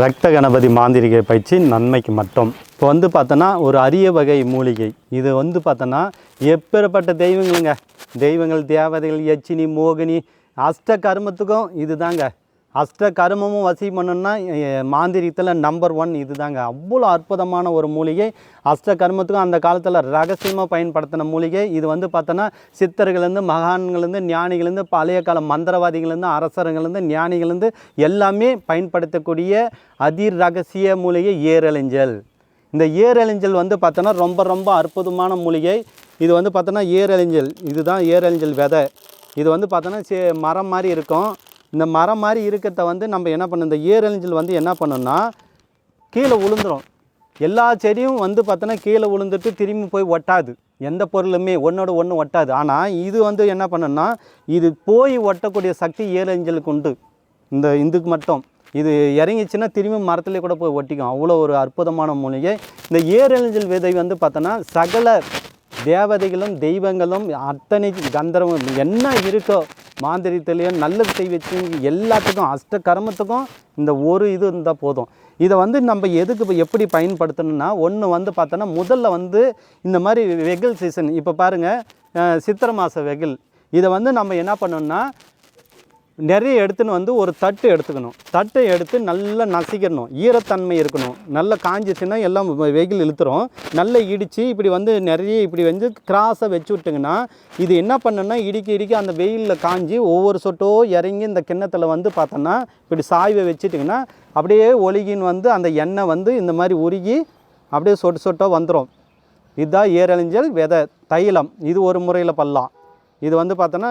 ரத்த கணபதி மாந்திரிகை பயிற்சி நன்மைக்கு மட்டும். இப்போ வந்து பார்த்தோன்னா ஒரு அரிய வகை மூலிகை. இது வந்து பார்த்தோன்னா எப்பேற்பட்ட தெய்வங்களுங்க? தெய்வங்கள் தேவதைகள் யச்சினி மோகினி அஷ்ட கர்மத்துக்கும் இதுதாங்க. அஷ்ட கருமமும் வசி பண்ணுன்னா மாந்திரிகத்தில் நம்பர் ஒன் இதுதாங்க. அவ்வளோ அற்புதமான ஒரு மூலிகை. அஷ்ட கர்மத்துக்கும் அந்த காலத்தில் ரகசியமாக பயன்படுத்தின மூலிகை. இது வந்து பார்த்தோன்னா சித்தர்கள்லேருந்து மகான்கள்லேருந்து ஞானிகள்லேருந்து பழைய கால மந்திரவாதிகள்லேருந்து அரசர்கள்லேருந்து ஞானிகள்லேருந்து எல்லாமே பயன்படுத்தக்கூடிய அதிர் ரகசிய மூலிகை ஏரழிஞ்சல் இந்த ஏரழிஞ்சல் வந்து பார்த்தோன்னா ரொம்ப ரொம்ப அற்புதமான மூலிகை. இது வந்து பார்த்தோன்னா ஏரழிஞ்சல் இதுதான் ஏரழிஞ்சல் விதை. இது வந்து பார்த்தோன்னா சே மரம் மாதிரி இருக்கும். இந்த மரம் மாதிரி இருக்கிறத வந்து நம்ம என்ன பண்ணணும்? இந்த ஏரழிஞ்சல் வந்து என்ன பண்ணணும்னா கீழே விழுந்துரும் எல்லா செடியும் வந்து பார்த்தோன்னா கீழே விழுந்துட்டு திரும்பி போய் ஒட்டாது. எந்த பொருளுமே ஒன்றோட ஒன்று ஒட்டாது. ஆனால் இது வந்து என்ன பண்ணணும்னா இது போய் ஒட்டக்கூடிய சக்தி ஏரஞ்சலுக்கு உண்டு. இந்த இந்துக்கு மட்டும். இது இறங்கிச்சின்னா திரும்பி மரத்துலேயே கூட போய் ஒட்டிக்கும். அவ்வளோ ஒரு அற்புதமான மூலிகை. இந்த ஏரஞ்சல் விதை வந்து பார்த்தோன்னா சகல தேவதைகளும் தெய்வங்களும் அத்தனை கந்தரவும் என்ன இருக்கோ மாந்திரித்திலையும் நல்லது செய்வச்சு எல்லாத்துக்கும் அஷ்ட கர்மத்துக்கும் இந்த ஒரு இது இருந்தால் போதும். இதை வந்து நம்ம எதுக்கு இப்போ எப்படி பயன்படுத்தணும்னா ஒன்று வந்து பார்த்தோன்னா முதல்ல வந்து இந்த மாதிரி வெகில் சீசன் இப்போ பாருங்கள் சித்திரை மாத வெகில். இதை வந்து நம்ம என்ன பண்ணணும்னா நிறைய எடுத்துன்னு வந்து ஒரு தட்டு எடுத்துக்கணும். தட்டை எடுத்து நல்லா நசிக்கணும் ஈரத்தன்மை இருக்கணும். நல்லா காஞ்சிச்சுன்னா எல்லாம் வெயில் இழுத்துரும். நல்லா இடித்து இப்படி வந்து நிறைய இப்படி வந்து கிராஸை வச்சு விட்டிங்கன்னா இது என்ன பண்ணுன்னா இடிக்க இடிக்க அந்த வெயிலில் காஞ்சி ஒவ்வொரு சொட்டோ இறங்கி இந்த கிண்ணத்தில் வந்து பார்த்தோன்னா இப்படி சாய்வை வச்சுட்டிங்கன்னா அப்படியே ஒழுகின்னு வந்து அந்த எண்ணெய் வந்து இந்த மாதிரி உருகி அப்படியே சொட்டு சொட்டோ வந்துடும் இதுதான் ஏரழிஞ்சல் விதை தைலம். இது ஒரு முறையில் பண்ணலாம். இது வந்து பார்த்தோன்னா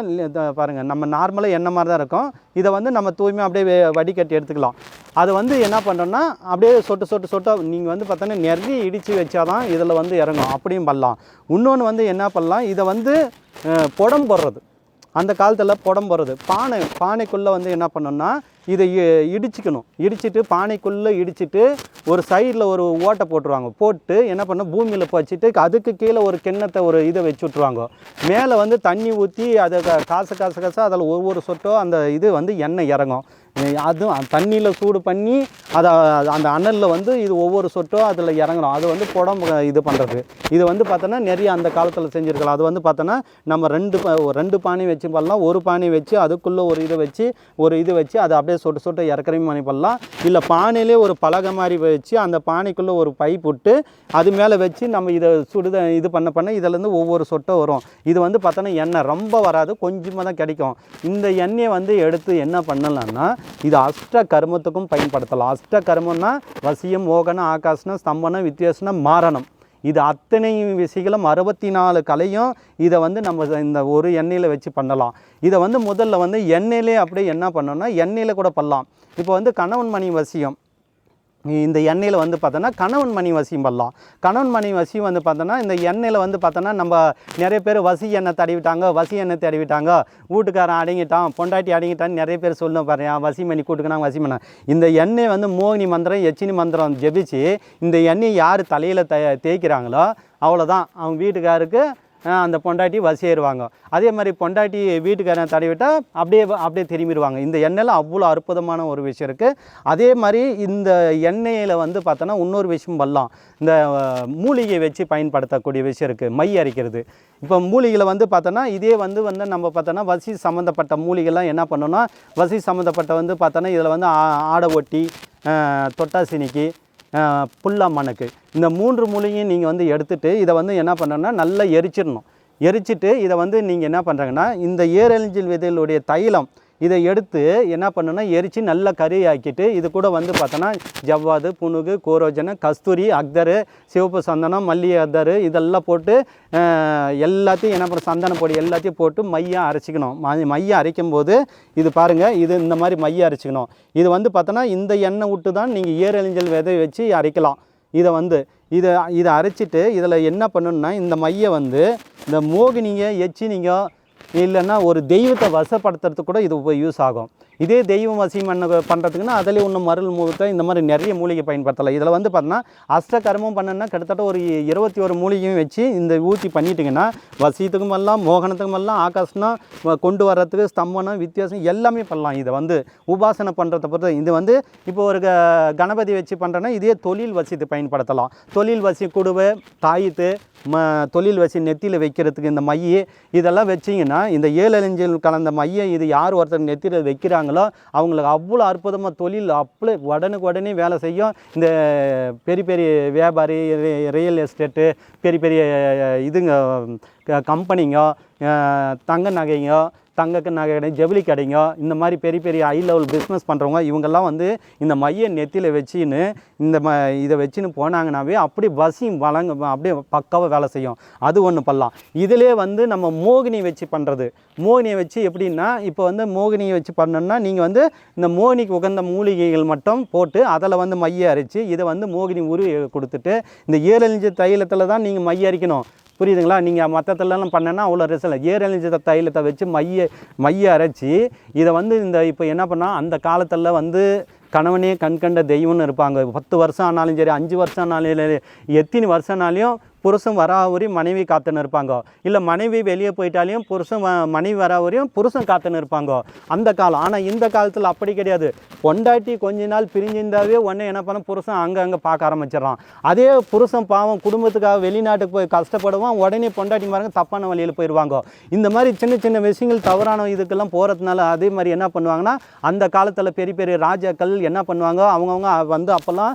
பாருங்கள் நம்ம நார்மலாக எண்ணெய் மாதிரி தான் இருக்கும் இதை வந்து நம்ம தூய்மையாக அப்படியே வே- வடிகட்டி எடுத்துக்கலாம். அது வந்து என்ன பண்ணுறோன்னா அப்படியே சொட்டு சொட்டு சொட்டா நீங்கள் வந்து பார்த்தோன்னா நிறைய இடித்து வச்சாதான் இதில் வந்து இறங்கும். அப்படியும் பண்ணலாம். இன்னொன்று வந்து என்ன பண்ணலாம் இதை வந்து புடம் போடுறது. அந்த காலத்தில் புடம் போடுறது. பானை பானைக்குள்ளே வந்து என்ன பண்ணோன்னா இதை இடிச்சுக்கணும். இடிச்சிட்டு பானைக்குள்ளே இடிச்சிட்டு ஒரு சைடில் ஒரு ஓட்டை போட்டுருவாங்க. போட்டு என்ன பண்ண பூமியில் வச்சுட்டு அதுக்கு கீழே ஒரு கிண்ணத்தை ஒரு இதை வச்சு விட்ருவாங்க மேலே வந்து தண்ணி ஊற்றி அதை காசு காசு காசு அதில் ஒவ்வொரு சொட்டோ அந்த இது வந்து எண்ணெய் இறங்கும். அதுவும் தண்ணியில் சூடு பண்ணி அதை அந்த அனலில் வந்து இது ஒவ்வொரு சொட்டோ அதில் இறங்கணும். அது வந்து புடம்பு இது பண்ணுறது இது வந்து பார்த்தோன்னா நிறைய அந்த காலத்தில் செஞ்சுருக்கலாம். அது வந்து பார்த்தோன்னா நம்ம ரெண்டு பா- ஒரு ரெண்டு பானை வச்சு பண்ணலாம். ஒரு பானை வச்சு அதுக்குள்ளே ஒரு இதை வச்சு ஒரு இது வச்சு அதை அப்படியே சொட்டு சொட்டு இறக்குறமே பண்ணி பண்ணலாம் இல்லை பானையிலே ஒரு பலகை மாதிரி வச்சு அந்த பானைக்குள்ளே ஒரு பைப் விட்டு அது மேலே வச்சு நம்ம இதை சுடுத இது பண்ண பண்ண இதுலேருந்து ஒவ்வொரு சொட்டை வரும். இது வந்து பார்த்தோன்னா எண்ணெய் ரொம்ப வராது கொஞ்சமாக தான் கிடைக்கும். இந்த எண்ணெயை வந்து எடுத்து என்ன பண்ணலாம்னா இது அஷ்ட கர்மத்துக்கும் பயன்படுத்தலாம். அஷ்ட கர்மம்னா வசியம் மோகனம் ஆகாசனம் ஸ்தம்பனம் வித்தியாசனம் மாரணம். இது அத்தனை விஷயங்களும் அறுபத்தி நாலு கலையும் இதை வந்து நம்ம இந்த ஒரு எண்ணெயில் வச்சு பண்ணலாம். இதை வந்து முதல்ல வந்து எண்ணெயிலே அப்படியே என்ன பண்ணோம்னா எண்ணெயில் கூட பண்ணலாம். இப்போ வந்து கணவன் மணி வசியம். இந்த எண்ணெயில் வந்து பார்த்தோன்னா கணவன் மணி வசியம் பண்ணலாம். கணவன் மணி வசியம் வந்து பார்த்தோன்னா இந்த எண்ணெயில் வந்து பார்த்தோன்னா நம்ம நிறைய பேர் வசி எண்ணெய் தடவிட்டாங்க வசி எண்ணெய் தடவிட்டாங்க. வீட்டுக்காரன் அடங்கிட்டான் பொண்டாட்டி அடங்கிட்டான்னு நிறைய பேர் சொல்லும் பாருங்க வசி மணி கூட்டுக்கணும் வசி பண்ண இந்த எண்ணெய் வந்து மோகினி மந்திரம் எச்சினி மந்திரம் ஜெபிச்சு இந்த எண்ணெய் யார் தலையில் த தேய்க்கிறாங்களோ அவ்வளோதான் அவங்க வீட்டுக்காருக்கு அந்த பொண்டாட்டி வசியேறுவாங்க அதே மாதிரி பொண்டாட்டி வீட்டுக்காரன் தடவிட்டால் அப்படியே அப்படியே திரும்பிடுவாங்க. இந்த எண்ணெயில் அவ்வளோ அற்புதமான ஒரு விஷயம் இருக்குது அதே மாதிரி இந்த எண்ணெயில் வந்து பார்த்தோன்னா இன்னொரு விஷயம் பண்ணலாம் இந்த மூலிகையை மூலிகை வச்சு பயன்படுத்தக்கூடிய விஷயம் இருக்குது மை அரைக்கிறது. இப்போ மூலிகையில் வந்து பார்த்தோன்னா இதே வந்து வந்து நம்ம பார்த்தோன்னா வசி சம்மந்தப்பட்ட மூலிகைலாம் என்ன பண்ணோன்னா வசி சம்மந்தப்பட்ட வந்து பார்த்தோன்னா இதில் வந்து ஆ- ஆடை ஒட்டி தொட்டாசினிக்கு புல்லா மணக்கு. இந்த மூன்று மூலிகையும் நீங்கள் வந்து எடுத்துகிட்டு இதை வந்து என்ன பண்ணணும்னா நல்லா எரிச்சிடணும். எரிச்சிட்டு இதை வந்து நீங்கள் என்ன பண்ணுறாங்கன்னா இந்த ஏரழிஞ்சில் விதைகளுடைய தைலம் இதை எடுத்து என்ன பண்ணணும்னா எரித்து நல்லா கறி ஆக்கிட்டு இது கூட வந்து பார்த்தோன்னா ஜவ்வாது புனுகு கோரோஜனை கஸ்தூரி அக்தரு சிவப்பு சந்தனம் மல்லிகை அக்தரு இதெல்லாம் போட்டு எல்லாத்தையும் என்ன பண்ண சந்தன பொடி எல்லாத்தையும் போட்டு மையம் அரைச்சிக்கணும். மை- மையம் அரைக்கும் போது இது பாருங்கள் இது இந்த மாதிரி மையம் அரைச்சிக்கணும். இது வந்து பார்த்தோன்னா இந்த எண்ணெய் விட்டு தான் நீங்கள் ஏரழிஞ்சல் விதை வச்சு அரைக்கலாம். இதை வந்து இதை இதை அரைச்சிட்டு இதில் என்ன பண்ணணுன்னா இந்த மையை வந்து இந்த மோகினிங்க எச்சினிங்க இல்லைன்னா ஒரு தெய்வத்தை வசப்படுத்துறதுக்கு கூட இது யூஸ் ஆகும். இதே தெய்வம் வசியம் பண்ண பண்ணுறதுக்குன்னா அதிலே இன்னும் மருள் முகத்தை இந்த மாதிரி நிறைய மூலிகை பயன்படுத்தலாம். இதில் வந்து பார்த்தோன்னா அஷ்டகர்மம் பண்ணணும்னா கிட்டத்தட்ட ஒரு இருபத்தி ஒரு மூலிகையும் வச்சு இந்த ஊற்றி பண்ணிட்டிங்கன்னா வசியத்துக்கும் பண்ணலாம் மோகனத்துக்கும் பண்ணலாம் ஆகாசனம் கொண்டு வர்றதுக்கு ஸ்தம்பனம் வித்தியாசம் எல்லாமே பண்ணலாம். இதை வந்து உபாசனை பண்ணுறத பொறுத்த. இது வந்து இப்போ ஒரு க- கணபதி வச்சு பண்ணுறேன்னா இதே தொழில் வசித்து பயன்படுத்தலாம். தொழில் வசி குடுவை தாயத்து ம தொழில் வசி நெத்தியில் வைக்கிறதுக்கு இந்த மைய இதெல்லாம் வச்சிங்கன்னா இந்த ஏழஞ்சல் கலந்த மைய இது யார் ஒருத்தர் நெத்தியில் வைக்கிறாங்களோ அவங்களுக்கு அவ்வளோ அற்புதமாக தொழில் அப்பளே உடனுக்கு உடனே வேலை செய்யும். இந்த பெரிய பெரிய வியாபாரி ரியல் எஸ்டேட்டு பெரிய பெரிய இதுங்க க- கம்பெனிங்க தங்க நகைங்க தங்கக்கு நகை கடை ஜவுளி கடைங்க இந்த மாதிரி பெரிய பெரிய ஹை லெவல் பிஸ்னஸ் பண்ணுறவங்க இவங்கெல்லாம் வந்து இந்த மைய நெத்தியில் வச்சுன்னு இந்த ம இதை வச்சுன்னு போனாங்கனாவே அப்படி பசியும் வழங்க அப்படியே பக்காவாக வேலை செய்யும். அது ஒன்று பண்ணலாம். இதிலே வந்து நம்ம மோகினி வச்சு பண்ணுறது மோகினியை வச்சு எப்படின்னா இப்போ வந்து மோகினியை வச்சு பண்ணோம்னா நீங்கள் வந்து இந்த மோகினிக்கு உகந்த மூலிகைகள் மட்டும் போட்டு அதில் வந்து மைய அரைச்சி இதை வந்து மோகினி உருவி கொடுத்துட்டு இந்த ஏழஞ்சு தைலத்தில் தான் நீங்கள் மைய அரைக்கணும். புரியுதுங்களா? நீங்கள் மற்றத்துலலாம் பண்ணேன்னா அவ்வளோ ரிசல்ட் ஏரழிஞ்ச தைலத்தை வச்சு மைய மைய அரைச்சி இதை வந்து இந்த இப்போ என்ன பண்ணால் அந்த காலத்தில் வந்து கணவனே கண்கண்ட தெய்வம்னு இருப்பாங்க. பத்து வருஷம் ஆனாலும் சரி அஞ்சு வருஷம் ஆனாலும் எத்தனை வருஷம்னாலையும் புருஷன் வரா வரையும் மனைவி காத்துன்னு இருப்பாங்க. இல்லை மனைவி வெளியே போயிட்டாலையும் புருஷன் வ- மனைவி வரா வரையும் புருஷன் காத்துன்னு இருப்பாங்க. அந்த காலம். ஆனால் இந்த காலத்தில் அப்படி கிடையாது. பொண்டாட்டி கொஞ்ச நாள் பிரிஞ்சிருந்தாவே உடனே என்ன பண்ண புருஷன் அங்கே அங்கே பார்க்க ஆரம்பிச்சிடறான். அதே புருஷன் பாவம் குடும்பத்துக்காக வெளிநாட்டுக்கு போய் கஷ்டப்படுவான். உடனே பொண்டாட்டி மாருங்க தப்பான வழியில் போயிடுவாங்க. இந்த மாதிரி சின்ன சின்ன விஷயங்கள் தவறான இதுக்கெல்லாம் போகிறதுனால அதே மாதிரி என்ன பண்ணுவாங்கன்னா அந்த காலத்தில் பெரிய பெரிய ராஜாக்கள் என்ன பண்ணுவாங்க? அவங்கவுங்க வந்து அப்போல்லாம்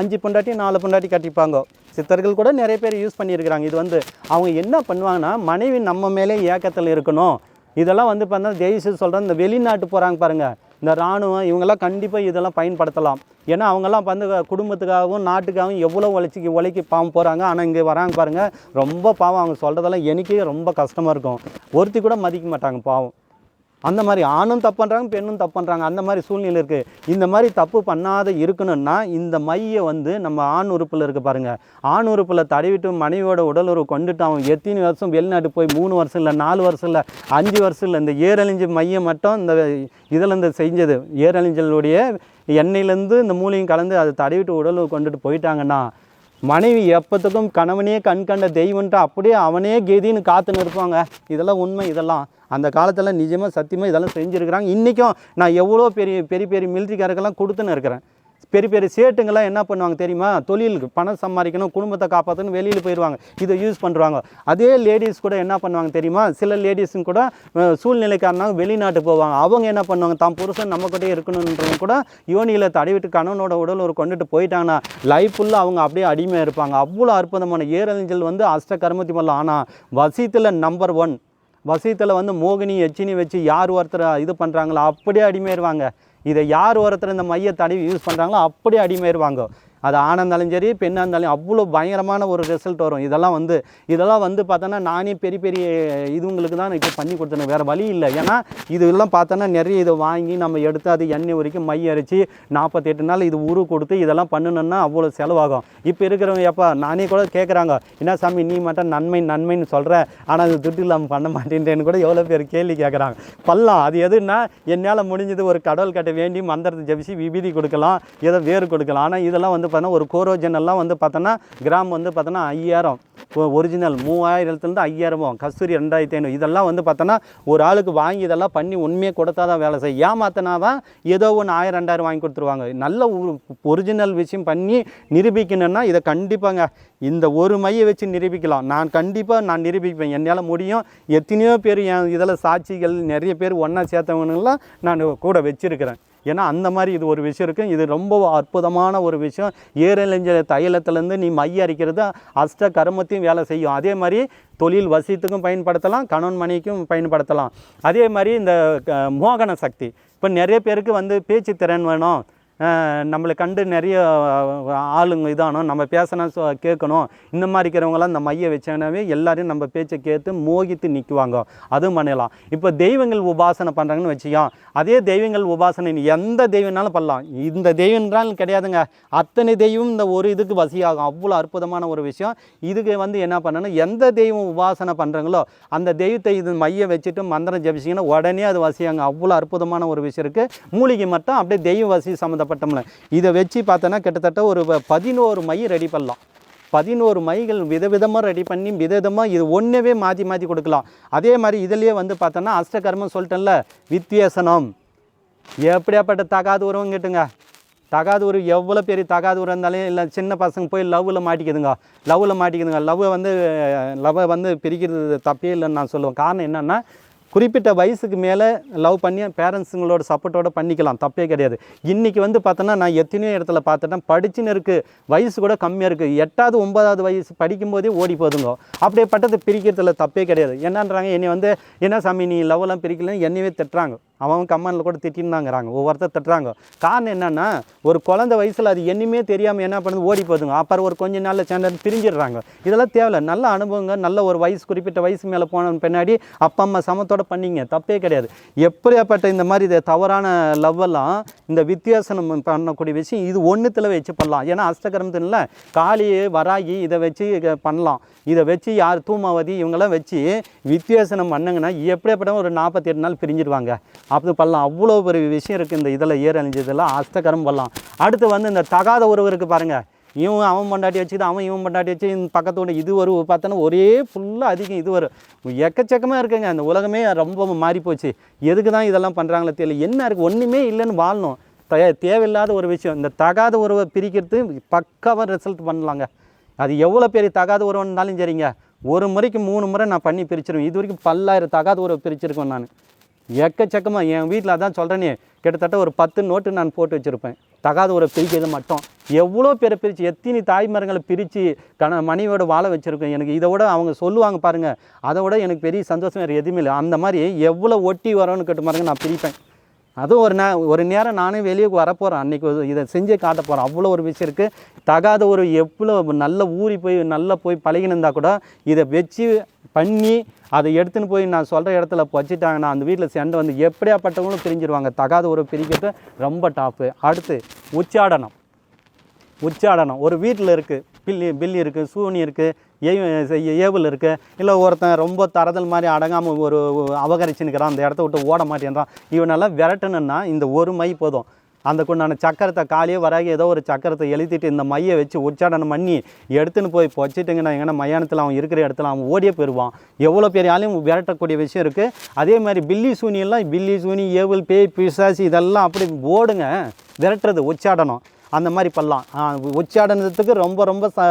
அஞ்சு பொண்டாட்டி நாலு பொண்டாட்டி கட்டிப்பாங்க. சித்தர்கள் கூட நிறைய பேர் யூஸ் பண்ணியிருக்கிறாங்க. இது வந்து அவங்க என்ன பண்ணுவாங்கன்னா மனைவி நம்ம மேலே ஏக்கத்தில் இருக்கணும். இதெல்லாம் வந்து பார்த்தா ஜெயிச்சு சொல்கிறேன் இந்த வெளிநாட்டு போகிறாங்க பாருங்கள் இந்த இராணுவம் இவங்கெல்லாம் கண்டிப்பாக இதெல்லாம் பயன்படுத்தலாம். ஏன்னா அவங்கெல்லாம் வந்து குடும்பத்துக்காகவும் நாட்டுக்காகவும் எவ்வளோ உழைச்சி உழைக்கி பாவம் போகிறாங்க ஆனால் இங்கே வராங்க பாருங்கள் ரொம்ப பாவம். அவங்க சொல்கிறதெல்லாம் எனக்கே ரொம்ப கஷ்டமாக இருக்கும். ஒருத்தி கூட மதிக்க மாட்டாங்க பாவம். அந்த மாதிரி ஆணும் தப்பு பண்ணுறாங்க பெண்ணும் தப்பு பண்ணுறாங்க அந்த மாதிரி சூழ்நிலை இருக்குது இந்த மாதிரி தப்பு பண்ணாத இருக்கணும்னா இந்த மையை வந்து நம்ம ஆண் உறுப்பில் இருக்குது பாருங்கள் ஆண் உறுப்பில் தடவிட்டு மனைவியோட உடல் உறவு கொண்டுட்டு அவன் எத்தனை வருஷம் வெளிநாட்டு போய் மூணு வருஷம் இல்லை நாலு வருஷம் இல்லை அஞ்சு வருஷம் இல்லை இந்த ஏரழிஞ்சு மையம் மட்டும் இந்த இதில் இந்த செஞ்சது. ஏரழிஞ்சலுடைய எண்ணெயிலேருந்து இந்த மூலிகையும் கலந்து அதை தடவிட்டு உடல் கொண்டுட்டு போயிட்டாங்கன்னா மனைவி எப்பத்துக்கும் கணவனே கண் கண்ட தெய்வன்ட்டு அப்படியே அவனே கெதின்னு காத்துன்னு இருப்பாங்க இதெல்லாம் உண்மை இதெல்லாம். அந்த காலத்தில் நிஜமாக சத்தியமாக இதெல்லாம் செஞ்சுருக்கிறாங்க. இன்றைக்கும் நான் எவ்வளோ பெரிய பெரிய பெரிய மிலிட்ரிக்காரருக்கெல்லாம் கொடுத்துன்னு இருக்கிறேன். பெரிய பெரிய சேட்டுங்கெல்லாம் என்ன பண்ணுவாங்க தெரியுமா? தொழிலுக்கு பணம் சம்பாதிக்கணும் குடும்பத்தை காப்பாற்றணும் வெளியில் போயிடுவாங்க. இதை யூஸ் பண்ணுறாங்க அதே லேடிஸ் கூட என்ன பண்ணுவாங்க தெரியுமா? சில லேடிஸும் கூட சூழ்நிலை காரணமாக வெளிநாட்டு போவாங்க. அவங்க என்ன பண்ணுவாங்க? தான் புருஷன் நம்ம கிட்டே இருக்கணுன்றவங்க கூட யோனியில் தடவிட்டு கணவனோட உடல் ஒரு கொண்டுட்டு போயிட்டாங்கன்னா லைஃப் ஃபுல்லாக அவங்க அப்படியே அடிமையாக இருப்பாங்க. அவ்வளோ அற்புதமான ஏரஞ்சல் வந்து அஷ்ட கர்மத்தி பண்ணலாம் ஆனால் வசியத்தில் நம்பர் ஒன் வசியத்தில் வந்து மோகினி எச்சினி வச்சு யார் ஒருத்தர் இது பண்ணுறாங்களோ அப்படியே அடிமையிடுவாங்க இதை யார் ஒருத்தர் இந்த மைய அடி யூஸ் பண்ணுறாங்களோ அப்படியே அடிமையிடுவாங்க அது ஆணாக இருந்தாலும் சரி பெண்ணாக இருந்தாலும் அவ்வளோ பயங்கரமான ஒரு ரிசல்ட் வரும். இதெல்லாம் வந்து இதெல்லாம் வந்து பார்த்தோன்னா நானே பெரிய பெரிய இதுங்களுக்கு தான் இப்போ பண்ணி கொடுத்தேன் வேறு வழி இல்லை. ஏன்னா இதெல்லாம் பார்த்தோன்னா நிறைய இதை வாங்கி நம்ம எடுத்து அது எண்ணெய் வரைக்கும் மை அரைச்சி நாற்பத்தெட்டு நாள் இது உரு கொடுத்து இதெல்லாம் பண்ணணுன்னா அவ்வளோ செலவாகும். இப்போ இருக்கிறவங்க எப்பா நானே கூட கேட்குறாங்க என்ன சாமி நீ மட்டும் நன்மை நன்மைன்னு சொல்கிற ஆனால் அது துட்டு இல்லாமல் பண்ண மாட்டேன்றேன்னு கூட எவ்வளோ பேர் கேள்வி கேட்குறாங்க பண்ணலாம் அது எதுன்னா என்னால் முடிஞ்சது ஒரு கடவுள் கட்ட வேண்டி மந்திரத்தை ஜபிச்சு விபூதி கொடுக்கலாம் ஏதோ வேறு கொடுக்கலாம். ஆனால் இதெல்லாம் வந்து பார்த்தோன்னா ஒரு கோரோஜன் வந்து பார்த்தோன்னா கிராம் வந்து பார்த்தோன்னா ஐயாயிரம். ஒரிஜினல் மூவாயிரத்துலேருந்து ஐயாயிரம் கஸ்தூரி ரெண்டாயிரத்தி ஐநூறு. இதெல்லாம் வந்து பார்த்தோன்னா ஒரு ஆளுக்கு வாங்கி இதெல்லாம் பண்ணி உண்மையை கொடுத்தா தான் வேலை செய்யும். ஏமாத்தினா தான் ஏதோ ஒன்று ஆயிரம் ரெண்டாயிரம் வாங்கி கொடுத்துருவாங்க. நல்ல ஒரிஜினல் விஷயம் பண்ணி நிரூபிக்கணும்னா இதை கண்டிப்பாங்க. இந்த ஒரு மையை வச்சு நிரூபிக்கலாம். நான் கண்டிப்பாக நான் நிரூபிப்பேன். என்னால் முடியும். எத்தனையோ பேர் என் இதில் சாட்சிகள் நிறைய பேர் ஒன்றா சேர்த்தவனுங்களாம் நான் கூட வச்சுருக்கிறேன். ஏன்னா அந்த மாதிரி இது ஒரு விஷயம் இருக்குது இது ரொம்ப அற்புதமான ஒரு விஷயம். ஏரலஞ்ச தைலத்துலேருந்து நீ மைய அரிக்கிறது அஷ்ட கர்மத்தையும் வேலை செய்யும். அதே மாதிரி தொழில் வசியத்துக்கும் பயன்படுத்தலாம். கணவன் மணிக்கும் பயன்படுத்தலாம். அதே மாதிரி இந்த க- மோகன சக்தி. இப்போ நிறைய பேருக்கு வந்து பேச்சு திறன் வேணும். நம்மளை கண்டு நிறைய ஆளுங்க இதானோ நம்ம பேசினா கேட்கணும். இந்த மாதிரி இருக்கிறவங்களாம் இந்த மைய வச்சானாவே எல்லாரையும் நம்ம பேச்சை கேட்டு மோகித்து நிற்குவாங்க அதுவும் பண்ணலாம். இப்போ தெய்வங்கள் உபாசனை பண்ணுறாங்கன்னு வச்சுக்கோம் அதே தெய்வங்கள் உபாசனை எந்த தெய்வம்னாலும் பண்ணலாம். இந்த தெய்வம்ன்றாலும் கிடையாதுங்க. அத்தனை தெய்வம் இந்த ஒரு இதுக்கு வசியாகும். அவ்வளோ அற்புதமான ஒரு விஷயம். இதுக்கு வந்து என்ன பண்ணணும்? எந்த தெய்வம் உபாசனை பண்ணுறாங்களோ அந்த தெய்வத்தை இது மைய வச்சுட்டு மந்திரம் ஜபிச்சிங்கன்னா உடனே அது வசியாங்க. அவ்வளோ அற்புதமான ஒரு விஷயம் இருக்குது மூலிகை மட்டும் அப்படியே தெய்வ வசி பட்டம்ல. இதை வச்சு பார்த்தோன்னா கிட்டத்தட்ட ஒரு பதினோரு மை ரெடி பண்ணலாம். பதினோரு மைகள் விதவிதமாக ரெடி பண்ணி விதவிதமாக இது ஒன்றவே மாற்றி மாற்றி கொடுக்கலாம். அதே மாதிரி இதுலேயே வந்து பார்த்தோன்னா அஷ்டகர்மம் சொல்லிட்டேன்ல வித்தியாசனம் எப்படியாப்பட்ட தகாத உறவும் கேட்டுங்க. தகாத உறவு எவ்வளோ பெரிய தகாத உறவு இருந்தாலும் இல்லை சின்ன பசங்க போய் லவ்வில் மாட்டிக்குதுங்க. லவ்வில் மாட்டிக்குதுங்க. லவ்வை வந்து லவ்வை வந்து பிரிக்கிறது தப்பே இல்லைன்னு நான் சொல்லுவேன். காரணம் என்னென்னா குறிப்பிட்ட வயசுக்கு மேலே லவ் பண்ணி பேரண்ட்ஸுங்களோட சப்போர்ட்டோட பண்ணிக்கலாம். தப்பே கிடையாது. இன்றைக்கி வந்து பார்த்தோன்னா நான் எத்தனையோ இடத்துல பார்த்துட்டேன். படிச்சுன்னு இருக்குது வயசு கூட கம்மியாக இருக்குது எட்டாவது ஒன்பதாவது வயசு படிக்கும்போதே ஓடி போதுங்க. அப்படியே பட்டத்தை பிரிக்கிறதுல தப்பே கிடையாது. என்னன்றாங்க? என்னை வந்து என்ன சாமி நீ லவ்வெல்லாம் பிரிக்கலன்னு என்னையே திட்டுறாங்க. அவன் கம்மனில் கூட திட்டின்னு ஒவ்வொருத்தர் திட்டுறாங்க. காரணம் என்னென்னா ஒரு குழந்தை வயசில் அது என்னமே தெரியாமல் என்ன பண்ணுது? ஓடி போதுங்க அப்புறம் ஒரு கொஞ்ச நாளில் சேர்ந்து பிரிஞ்சிடுறாங்க. இதெல்லாம் தேவையில்ல. நல்ல அனுபவங்க நல்ல ஒரு வயசு குறிப்பிட்ட வயசு மேலே போன பின்னாடி அப்பா அம்மா சமத்தோடு பண்ணிங்க. தப்பே கிடையாது. எப்படியாப்பட்ட இந்த மாதிரி இது தவறான லவ்வெல்லாம் இந்த வித்தியாசனம் பண்ணக்கூடிய விஷயம் இது ஒன்றுத்தில் வச்சு பண்ணலாம். ஏன்னா அஷ்டகிரமத்தில் காளி வராகி இதை வச்சு பண்ணலாம். இதை வச்சு யார் தூமாவதி இவங்கெல்லாம் வச்சு வித்தியாசனம் பண்ணுங்கன்னா எப்படியாப்பட்ட ஒரு நாற்பத்தி எட்டு நாள் பிரிஞ்சிடுவாங்க. அப்படி பண்ணலாம் அவ்வளோ பெரிய விஷயம் இருக்குது இந்த இதில் ஏர் அழிஞ்சதெல்லாம் அஸ்தகரம் பண்ணலாம் அடுத்து வந்து இந்த தகாத உறவு இருக்குது பாருங்கள் இவன் அவன் பண்டாட்டி வச்சுது அவன் இவன் பண்டாட்டி வச்சு இந்த பக்கத்தோட இது ஒரு பார்த்தோன்னா ஒரே ஃபுல்லாக அதிகம் இது வரும். எக்கச்சக்கமாக இருக்குங்க. அந்த உலகமே ரொம்ப மாறி போச்சு. எதுக்கு தான் இதெல்லாம் பண்ணுறாங்களோ தெரியல. என்ன இருக்குது ஒன்றுமே இல்லைன்னு வாழணும். தே தேவையில்லாத ஒரு விஷயம். இந்த தகாத உறவை பிரிக்கிறது பக்காவாக ரிசல்ட் பண்ணலாங்க. அது எவ்வளோ பெரிய தகாத உறவுன்னாலும் சரிங்க. ஒரு முறைக்கு மூணு முறை நான் பண்ணி பிரிச்சிருவேன். இது வரைக்கும் பல்லாயிரம் தகாத உறவு பிரிச்சிருக்கேன் நான். எக்கச்சக்கமாக என் வீட்டில் அதான் சொல்கிறேனே கிட்டத்தட்ட ஒரு பத்து நோட்டு நான் போட்டு வச்சுருப்பேன். தகாத ஒரு பிரிக்கிறது மட்டும். எவ்வளோ பேரை பிரித்து எத்தினி தாய்மரங்களை பிரித்து கண மனைவியோட வாழ வச்சுருக்கேன். எனக்கு இதை விட அவங்க சொல்லுவாங்க பாருங்கள் அதை விட எனக்கு பெரிய சந்தோஷம் வேறு எதுவுமே இல்லை. அந்த மாதிரி எவ்வளோ ஒட்டி வரோன்னு கேட்டு பாருங்கள் நான் பிரிப்பேன். அதுவும் ஒரு நே ஒரு நேரம் நானும் வெளியே வரப்போகிறேன் அன்றைக்கி இதை செஞ்சே காட்ட போகிறேன் அவ்வளோ ஒரு விஷயம் இருக்குது தகாத ஒரு எவ்வளோ நல்ல ஊறி போய் நல்லா போய் பழகினிருந்தா கூட இதை வச்சு பண்ணி அதை எடுத்துன்னு போய் நான் சொல்கிற இடத்துல வச்சுட்டாங்கன்னா அந்த வீட்டில் சண்டை வந்து எப்படியாப்பட்டவங்களும் பிரிஞ்சிருவாங்க. தகாத ஒரு பிரிக்கிறது ரொம்ப டாப்பு அடுத்து உச்சாடனம். உச்சாடனம். ஒரு வீட்டில் இருக்குது பில்லி பில்லி இருக்குது சூனி இருக்குது ஏ ஏவல் இருக்குது இல்லை ஒருத்தன் ரொம்ப தரதல் மாதிரி அடங்காமல் ஒரு அபகரிச்சுன்னுக்கிறான் அந்த இடத்த விட்டு ஓட மாட்டேன்றான். இவனெல்லாம் விரட்டணுன்னா இந்த ஒரு மை போதும். அந்த கொண்டான சக்கரத்தை காலையே வராகி ஏதோ ஒரு சக்கரத்தை எழுத்திட்டு இந்த மையை வச்சு உச்சாடனம் பண்ணி எடுத்துன்னு போய் பொச்சிட்டுங்கன்னா எங்கன்னா மயானத்தில் அவன் இருக்கிற இடத்துல அவன் ஓடியே போயிடுவான். எவ்வளோ பெரிய ஆளையும் விரட்டக்கூடிய விஷயம் இருக்குது அதே மாதிரி பில்லி சூனியெல்லாம் பில்லி சூனி ஏவல் பேய் பிசாசி இதெல்லாம் அப்படி ஓடுங்க. விரட்டுறது உச்சாடனம். அந்த மாதிரி பண்ணலாம். உச்சாடனத்துக்கு ரொம்ப ரொம்ப ச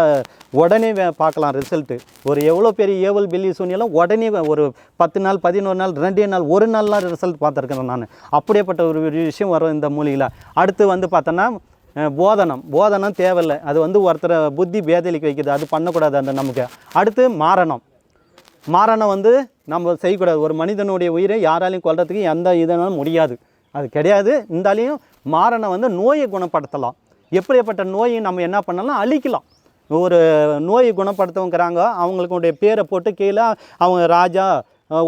உடனே பார்க்கலாம் ரிசல்ட்டு ஒரு எவ்வளோ பெரிய ஏவல் பில்லி சூனியெல்லாம் உடனே ஒரு பத்து நாள் பதினோரு நாள் ரெண்டே நாள் ஒரு நாள்லாம் ரிசல்ட் பார்த்துருக்கேன் நான். அப்படியேப்பட்ட ஒரு விஷயம் வரும் இந்த மூலிகையில் அடுத்து வந்து பார்த்தோன்னா போதனம். போதனம் தேவையில்லை. அது வந்து ஒருத்தரை புத்தி பேதலிக்கு வைக்குது. அது பண்ணக்கூடாது அந்த நமக்கு. அடுத்து மாரணம். மாரணம் வந்து நம்ம செய்யக்கூடாது. ஒரு மனிதனுடைய உயிரை யாராலையும் கொள்றதுக்கு எந்த இதனாலும் முடியாது. அது கிடையாது. இருந்தாலையும் மாரணம் வந்து நோயை குணப்படுத்தலாம். எப்படிப்பட்ட நோயை நம்ம என்ன பண்ணலாம்? அழிக்கலாம். ஒரு நோயை குணப்படுத்தவங்கிறாங்க. அவங்களுக்குடைய பேரை போட்டு கீழே அவங்க ராஜா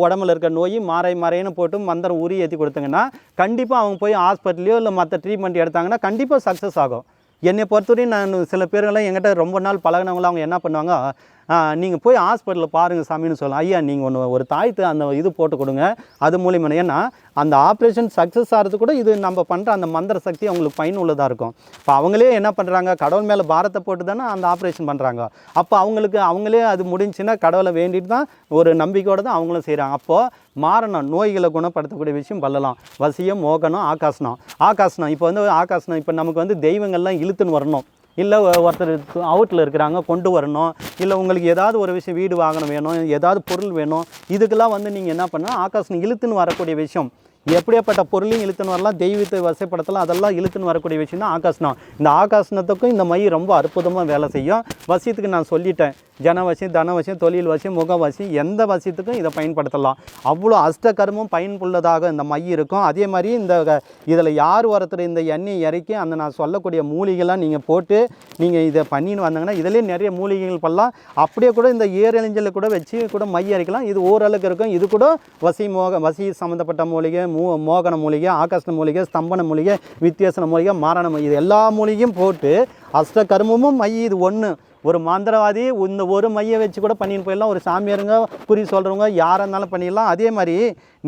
உடம்புல இருக்க நோய் மாறை மாறைன்னு போட்டு மந்திரம் உரி ஏற்றி கொடுத்தாங்கன்னா கண்டிப்பாக அவங்க போய் ஹாஸ்பிட்டலையோ இல்லை மற்ற ட்ரீட்மெண்ட் எடுத்தாங்கன்னா கண்டிப்பாக சக்ஸஸ் ஆகும். என்னை பொறுத்தவரையும் நான் சில பேர்கள்லாம் என்கிட்ட ரொம்ப நாள் பழகினவங்களாம் அவங்க என்ன பண்ணுவாங்க? நீங்கள் போய் ஹாஸ்பிட்டலில் பாருங்கள் சாமின்னு சொல்லலாம். ஐயா நீங்கள் ஒன்று ஒரு தாய்த்து அந்த இது போட்டு கொடுங்க. அது மூலியமான ஏன்னா அந்த ஆப்ரேஷன் சக்ஸஸ் ஆகிறது கூட இது நம்ம பண்ணுற அந்த மந்திர சக்தி அவங்களுக்கு பயனுள்ளதாக இருக்கும். இப்போ அவங்களே என்ன பண்ணுறாங்க கடவுள் மேலே பாரத்தை போட்டு தானே அந்த ஆப்ரேஷன் பண்ணுறாங்க அப்போ அவங்களுக்கு அவங்களே அது முடிஞ்சுன்னா கடவுளை வேண்டிட்டு தான் ஒரு நம்பிக்கையோடு தான் அவங்களும் செய்கிறாங்க அப்போது மாறணும் நோய்களை குணப்படுத்தக்கூடிய விஷயம் பல்லலாம் வசியம் மோகனம் ஆகாசனம். ஆகாசனம் இப்போ வந்து ஆகாசனம் இப்போ நமக்கு வந்து தெய்வங்கள்லாம் இழுத்துன்னு வரணும். இல்லை ஒருத்தர் அவுட்டில் இருக்கிறாங்க கொண்டு வரணும். இல்லை உங்களுக்கு ஏதாவது ஒரு விஷயம் வீடு வாங்கணும் வேணும் ஏதாவது பொருள் வேணும் இதுக்கெல்லாம் வந்து நீங்கள் என்ன பண்ணால் ஆகாஷ் இழுத்துன்னு வரக்கூடிய விஷயம். எப்படியாப்பட்ட பொருளையும் இழுத்துன்னு வரலாம் தெய்வத்தை வசைப்படுத்தலாம் அதெல்லாம் இழுத்துன்னு வரக்கூடிய விஷயம் தான் ஆகாசனம் இந்த ஆகாசனத்துக்கும் இந்த மை ரொம்ப அற்புதமாக வேலை செய்யும். வசியத்துக்கு நான் சொல்லிட்டேன். ஜனவசியம் தனவசியம் தொழில் வசியம் முகவசியம் எந்த வசியத்துக்கும் இதை பயன்படுத்தலாம். அவ்வளோ அஷ்ட கர்மம் பயன்புள்ளதாக இந்த மை இருக்கும். அதே மாதிரி இந்த இதில் யார் ஒருத்தர் இந்த எண்ணெய் இறக்கி அந்த நான் சொல்லக்கூடிய மூலிகைலாம் நீங்கள் போட்டு நீங்கள் இதை பண்ணின்னு வந்தாங்கன்னா இதுலேயே நிறைய மூலிகைகள் பண்ணலாம். அப்படியே கூட இந்த ஏரெளிஞ்சலில் கூட வச்சு கூட மை அரைக்கலாம் இது ஓரளவுக்கு இருக்கும். இது கூட வசி மோக வசி சம்மந்தப்பட்ட மூலிகை மூ மோகன மூலிகை ஆகாஷ்ண மூலிகை ஸ்தம்பன மூலிகை வித்தியாசன மூலிகை மாரண மூலிகை இது எல்லா மூலிகையும் போட்டு அஷ்ட கர்மமும் மை இது ஒன்று ஒரு மந்திரவாதி இந்த ஒரு மையை வச்சு கூட பண்ணின்னு போயிடலாம். ஒரு சாமியாருங்க குறி சொல்கிறவங்க யாராக இருந்தாலும் பண்ணிடலாம். அதே மாதிரி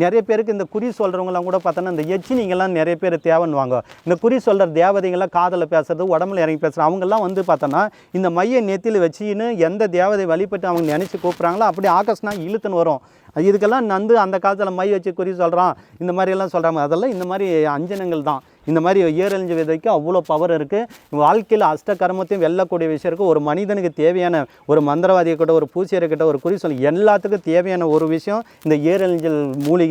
நிறைய பேருக்கு இந்த குறி சொல்கிறவங்களாம் கூட பார்த்தோன்னா இந்த எச்சினிங்கெல்லாம் நிறைய பேர் தேவைன்னுவாங்க. இந்த குறி சொல்கிற தேவதைங்களாம் காதில் பேசுறது உடம்புல இறங்கி பேசுகிறாங்க அவங்கெல்லாம் வந்து பார்த்தோன்னா இந்த மையை நெத்தியில் வச்சுன்னு எந்த தேவதை வழிபட்டு அவங்க நினச்சி கூப்பிட்றாங்களோ அப்படி ஆகஸ்ட்னா இழுத்துன்னு வரும். இதுக்கெல்லாம் நந்து அந்த காலத்தில் மை வச்சு குறி சொல்கிறான் இந்த மாதிரியெல்லாம் சொல்கிறாங்க அதெல்லாம் இந்த மாதிரி அஞ்சனங்கள் தான். இந்த மாதிரி ஏரழிஞ்ச விதைக்கு அவ்வளோ பவர் இருக்குது வாழ்க்கையில் அஷ்ட கர்மத்தையும் வெல்லக்கூடிய விஷயம் இருக்குது ஒரு மனிதனுக்கு தேவையான ஒரு மந்திரவாதியை கிட்ட ஒரு பூசியரை கிட்ட ஒரு குறி சொல்லி எல்லாத்துக்கும் தேவையான ஒரு விஷயம் இந்த ஏரழிஞ்சல் மூலிகை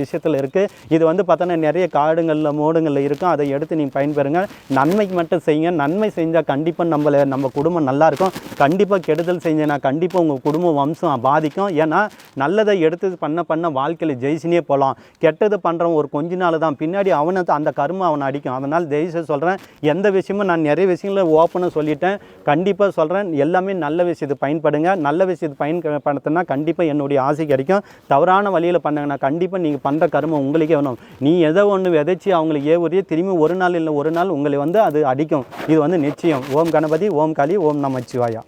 விஷயத்தில் இருக்குது இது வந்து பார்த்தோன்னா நிறைய காடுங்களில் மோடுங்களில் இருக்கும். அதை எடுத்து நீங்கள் பயன்பெறுங்க. நன்மைக்கு மட்டும் செய்யுங்க. நன்மை செஞ்சால் கண்டிப்பாக நம்மளை நம்ம குடும்பம் நல்லாயிருக்கும் கண்டிப்பாக கெடுதல் செஞ்சேன்னா கண்டிப்பாக உங்கள் குடும்ப வம்சம் பாதிக்கும். ஏன்னா நல்லதை எடுத்து பண்ண பண்ண வாழ்க்கையில் ஜெயிச்சினே போகலாம் கெட்டது பண்ணுறவன் ஒரு கொஞ்ச நாள் தான். பின்னாடி அவனை அந்த கருமை அவனை அடிக்கும். அதனால் தயவுசெய்து சொல்கிறேன் எந்த விஷயமும் நான் நிறைய விஷயங்களை ஓப்பனாக சொல்லிட்டேன். கண்டிப்பாக சொல்கிறேன் எல்லாமே நல்ல விஷயத்தை பயன்படுங்க. நல்ல விஷயத்தை பயன்படுத்தினா கண்டிப்பாக என்னுடைய ஆசை கிடைக்கும். தவறான வழியில் பண்ணாங்கன்னா கண்டிப்பாக நீங்கள் பண்ணுற கருமை உங்களுக்கே வேணும் நீ எதை ஒன்று விதைச்சி அவங்களுக்கு ஏவுறிய திரும்பி ஒரு நாள் இல்லை ஒரு நாள் உங்களை வந்து அது அடிக்கும். இது வந்து நிச்சயம். ஓம் கணபதி ஓம் காளி ஓம் நமச்சிவாயா.